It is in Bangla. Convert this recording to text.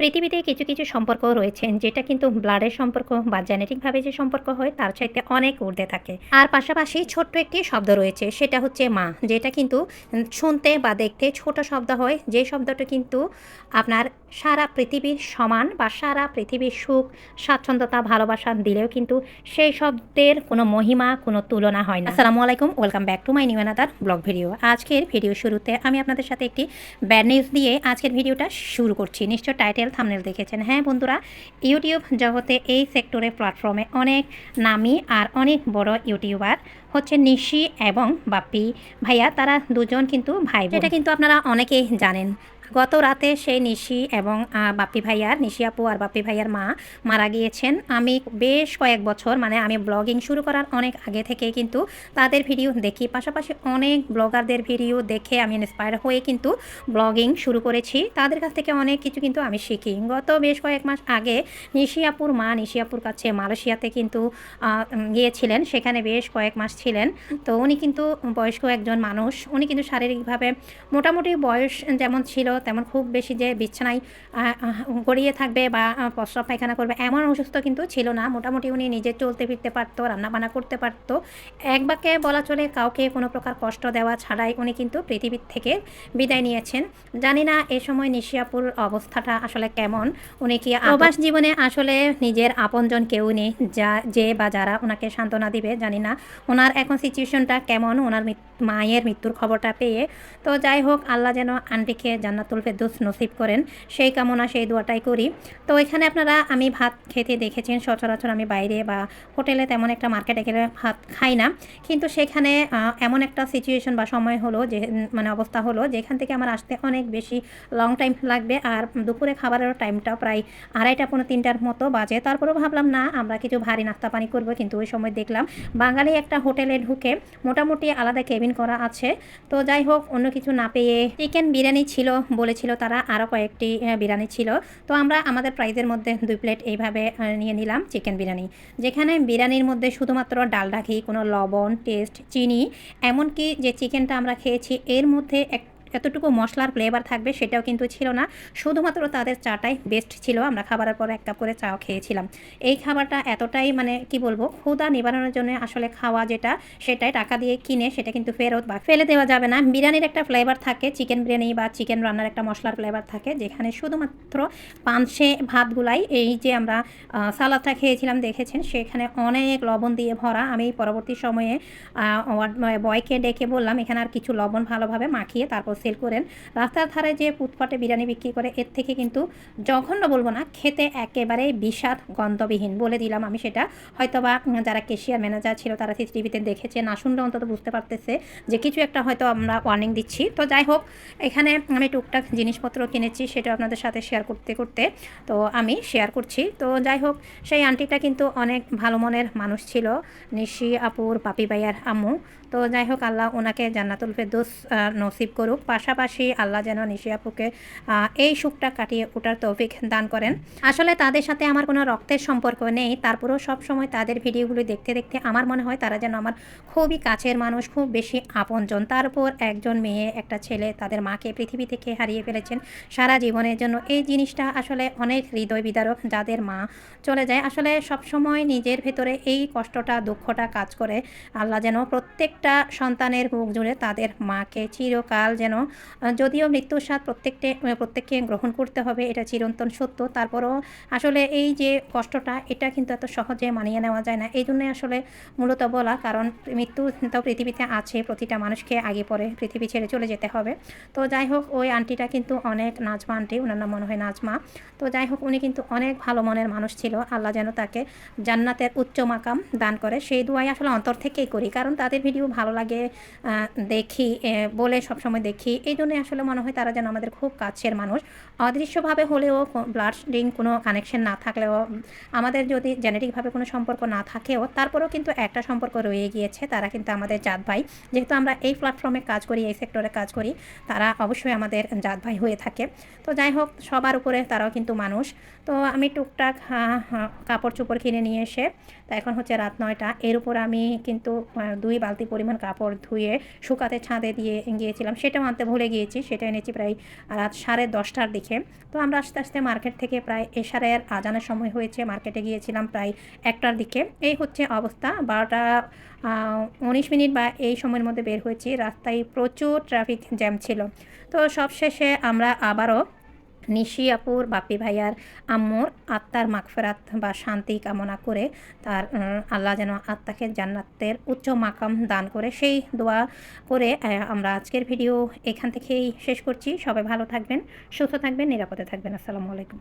পৃথিবীতে কিছু কিছু সম্পর্ক রয়েছে যেটা কিন্তু ব্লাডের সম্পর্ক বা জেনেটিকভাবে যে সম্পর্ক হয়, তার চাইতে অনেক ঊর্ধ্বে থাকে। আর পাশাপাশি ছোট্ট একটি শব্দ রয়েছে, সেটা হচ্ছে মা, যেটা কিন্তু শুনতে বা দেখতে ছোট শব্দ হয়। যে শব্দটা কিন্তু আপনার সারা পৃথিবীর সমান বা সারা পৃথিবীর সুখ, স্বাচ্ছন্দ্যতা, ভালোবাসা দিলেও কিন্তু সেই শব্দের কোনো মহিমা, কোনো তুলনা হয় না। আসসালামু আলাইকুম, welcome back to my new another blog video. আজকের ভিডিও শুরুতে আমি আপনাদের সাথে একটি ব্যাড নিউজ দিয়ে আজকের ভিডিওটা শুরু করছি। নিশ্চয় টাইটেল থামনেল দেখেছেন। হ্যাঁ বন্ধুরা ইউটিউব জগতে এই সেক্টরে প্ল্যাটফর্মে অনেক নামি আর অনেক বড় ইউটিউবার হচ্ছে নিশি এবং বাপ্পি। ভাইয়া, তারা দুজন কিন্তু ভাই এটা কিন্তু আপনারা অনেকেই জানেন। গত রাতে সেই নিশি এবং বাপ্পি ভাইয়ার নিশি আপু আর বাপ্পি ভাইয়ার মা মারা গিয়েছেন। আমি বেশ কয়েক বছর মানে আমি ব্লগিং শুরু করার অনেক আগে থেকে কিন্তু তাদের ভিডিও দেখি। পাশাপাশি অনেক ব্লগারদের ভিডিও দেখে আমি ইন্সপায়ার হয়ে কিন্তু ব্লগিং শুরু করেছি। তাদের কাছ থেকে অনেক কিছু কিন্তু আমি শিখি। গত বেশ কয়েক মাস আগে নিশিয়াপুর মা নিশিয়াপুর কাছে মালয়েশিয়াতে কিন্তু গিয়েছিলেন। সেখানে বেশ কয়েক মাস ছিলেন। তো উনি কিন্তু বয়স্ক একজন মানুষ। উনি কিন্তু শারীরিকভাবে মোটামুটি বয়স যেমন ছিল তেমন খুব বেশি যে বিছানায় গড়িয়ে থাকবে বা প্রস্রাব পায়খানা করবে এমন অসুস্থ কিন্তু ছিল না। মোটামুটি উনি নিজে চলতে ফিরতে পারতো রান্নাবান্না করতে পারতো। এক বাক্যে বলা চলে কাউকে কোনো প্রকার কষ্ট দেওয়া ছাড়াই উনি কিন্তু পৃথিবীর থেকে বিদায় নিয়েছেন। জানি না এ সময় নিশিয়াপুর অবস্থাটা আসলে কেমন। উনি কি প্রবাস জীবনে আসলে নিজের আপনজন কেউ নেই যা যে বা যারা ওনাকে সান্ত্বনা দিবে জানি না। ওনার এখন সিচুয়েশনটা কেমন ওনার মায়ের মৃত্যুর খবরটা পেয়ে। তো যাই হোক আল্লাহ যেন আন্টিকে জান্নাতুল ফেরদৌস নসিব করেন। সেই কামনা, সেই দোয়াটাই করি। তো এখানে আপনারা, আমি ভাত খেতে দেখেছেন, সচরাচর আমি বাইরে বা হোটেলে তেমন একটা মার্কেটে গেলে ভাত খাই না। কিন্তু সেখানে এমন একটা সিচুয়েশন বা সময় হলো যে মানে অবস্থা হলো যেখান থেকে আমার আসতে অনেক বেশি লং টাইম লাগবে। আর দুপুরে খাবারের টাইমটা প্রায় আড়াইটা পনেরো তিনটার মতো বাজে। তারপরেও ভাবলাম, না, আমরা কিছু ভারী নাস্তা পানি করব। কিন্তু ওই সময় দেখলাম, বাঙালি একটা হোটেলে ঢুকে মোটামুটি আলাদা কেবিন করা আছে। তো যাই হোক, অন্য কিছু না পেয়ে চিকেন বিরিয়ানি ছিল বলেছিল তারা আরও কয়েকটি বিরিয়ানি ছিল। তো আমরা আমাদের প্রাইজের মধ্যে দুই প্লেট এইভাবে নিয়ে নিলাম চিকেন বিরিয়ানি। যেখানে বিরিয়ানির মধ্যে শুধুমাত্র ডাল ঘি কোনো লবণ, টেস্ট, চিনি, এমনকি যে চিকেনটা আমরা খেয়েছি, এর মধ্যে এক এতটুকু মশলার ফ্লেভার থাকবে সেটাও কিন্তু ছিল না। শুধুমাত্র তাদের চাটাই বেস্ট ছিল। আমরা খাবারের পর এক কাপ করে চাও খেয়েছিলাম। এই খাবারটা এতটাই মানে কি বলব ক্ষুদা নিবারণের জন্য আসলে খাওয়া যেটা, সেটাই টাকা দিয়ে কিনে সেটা কিন্তু ফেরত বা ফেলে দেওয়া যাবে না। বিরিয়ানির একটা ফ্লেভার থাকে চিকেন বিরিয়ানি বা চিকেন রান্নার একটা মশলার ফ্লেভার থাকে, যেখানে শুধুমাত্র পাঁচশে ভাতগুলাই, এই যে আমরা সালাদটা খেয়েছিলাম, দেখেছেন? সেখানে অনেক লবণ দিয়ে ভরা। আমি পরবর্তী সময়ে বয়কে ডেকে বললাম, এখানে আর কিছু লবণ ভালোভাবে মাখিয়ে তারপর সেল করেন। রাস্তার ধারে যে ফুটপাটে বিরিয়ানি বিক্রি করে এর থেকে কিন্তু জঘন্য বলব না খেতে একেবারে বিষাদ গন্ধবিহীন বলে দিলাম আমি সেটা। হয়তোবা উম, যারা কেশিয়ার ম্যানেজার ছিল তারা সিসিটিভিতে দেখেছে না শুনলে অন্তত বুঝতে পারতেছে যে কিছু একটা হয়তো আমরা ওয়ার্নিং দিচ্ছি। তো যাই হোক এখানে আমি টুকটাক জিনিসপত্র কিনেছি সেটা আপনাদের সাথে শেয়ার করতে করতে তো আমি শেয়ার করছি। তো যাই হোক সেই আন্টিটা কিন্তু অনেক ভালো মনের মানুষ ছিল নিশি আপুর পাপি ভাইয়ার আম্মু। তো যাই হোক আল্লাহ ওনাকে জান্নাতুল ফেরদৌস আহ, নসিব করুক। পাশাপাশি আল্লাহ যেন নিশি আপুকে এই সুখটা কাটিয়ে ওঠার তৌফিক দান করেন। আসলে তাদের সাথে আমার কোনো রক্তের সম্পর্ক নেই, তারপরেও সব সময় তাদের ভিডিওগুলো দেখতে দেখতে আমার মনে হয় তারা যেন আমার খুবই কাছের মানুষ, খুব বেশি আপনজন। তারপর একজন মেয়ে, একটা ছেলে তাদের মাকে পৃথিবী থেকে হারিয়ে ফেলেছেন সারা জীবনের জন্য। এই জিনিসটা আসলে অনেক হৃদয় বিদারক যাদের মা চলে যায়। আসলে সব সময় নিজের ভেতরে এই কষ্টটা, দুঃখটা কাজ করে। আল্লাহ যেন প্রত্যেকটা সন্তানের বুক জুড়ে তাদের মাকে চিরকাল যেন যদিও মৃত্যুর স্বাদ প্রত্যেকটে প্রত্যেককে গ্রহণ করতে হবে, এটা চিরন্তন সত্য। তারপরও আসলে এই যে কষ্টটা, এটা কিন্তু এত সহজে মানিয়ে নেওয়া যায় না। এই জন্যই আসলে মূলত বলা, কারণ মৃত্যু তো পৃথিবীতে আছে, প্রতিটা মানুষকে আগে পরে পৃথিবী ছেড়ে চলে যেতে হবে। তো যাই হোক, ওই আন্টিটা কিন্তু অনেক নাজমা আন্টি, ওনার নাম মনে হয় নাজমা। তো যাই হোক, উনি কিন্তু অনেক ভালো মনের মানুষ ছিল। আল্লাহ যেন তাকে জান্নাতের উচ্চ মাকাম দান করে। সেই দুয়াই আসলে অন্তর থেকেই করি, কারণ তাদের ভিডিও ভালো লাগে দেখি বলে সবসময় দেখি। এই জন্যই আসলে মনে হয় তারা যেন আমাদের খুব কাছের মানুষ। অদৃশ্যভাবে হলেও ব্লাড লিঙ্ক কোনো কানেকশন না থাকলেও, আমাদের যদি জেনেটিকভাবে কোনো সম্পর্ক না থাকেও, তারপরেও কিন্তু একটা সম্পর্ক রয়ে গিয়েছে। তারা কিন্তু আমাদের জাত ভাই। যেহেতু আমরা এই প্ল্যাটফর্মে কাজ করি, এই সেক্টরে কাজ করি, তারা অবশ্যই আমাদের জাত ভাই হয়ে থাকে। তো যাই হোক, সবার উপরে তারাও কিন্তু মানুষ। তো আমি টুকটাক কাপড় চোপড় কিনে নিয়ে এসে, তা এখন হচ্ছে রাত নয়টা। এর উপর আমি কিন্তু দুই বালতি পরিমাণ কাপড় ধুয়ে, শুকাতে ছাদে দিয়ে গিয়েছিলাম। সেটাও আনতে ভুলে গিয়েছি, সেটা এনেছি প্রায় রাত সাড়ে দশটার দিকে। তো আমরা আস্তে আস্তে মার্কেট থেকে প্রায় এশারের আজানের সময় হয়েছে, মার্কেটে গিয়েছিলাম প্রায় একটার দিকে। এই হচ্ছে অবস্থা, বারোটা উনিশ মিনিট বা এই সময়ের মধ্যে বের হয়েছি। রাস্তায় প্রচুর ট্রাফিক জ্যাম ছিল। তো সবশেষে আমরা আবারও নিশি আপুর বাপি ভাইয়ার আম্মুর আত্মার মাগফেরাত বা শান্তি কামনা করে তার আল্লাহ যেন আত্মাকে জান্নাতের উচ্চ মাকাম দান করে। সেই দোয়া করে আমরা আজকের ভিডিও এখান থেকেই শেষ করছি। সবাই ভালো থাকবেন, সুস্থ থাকবেন, নিরাপদে থাকবেন। আসসালামু আলাইকুম।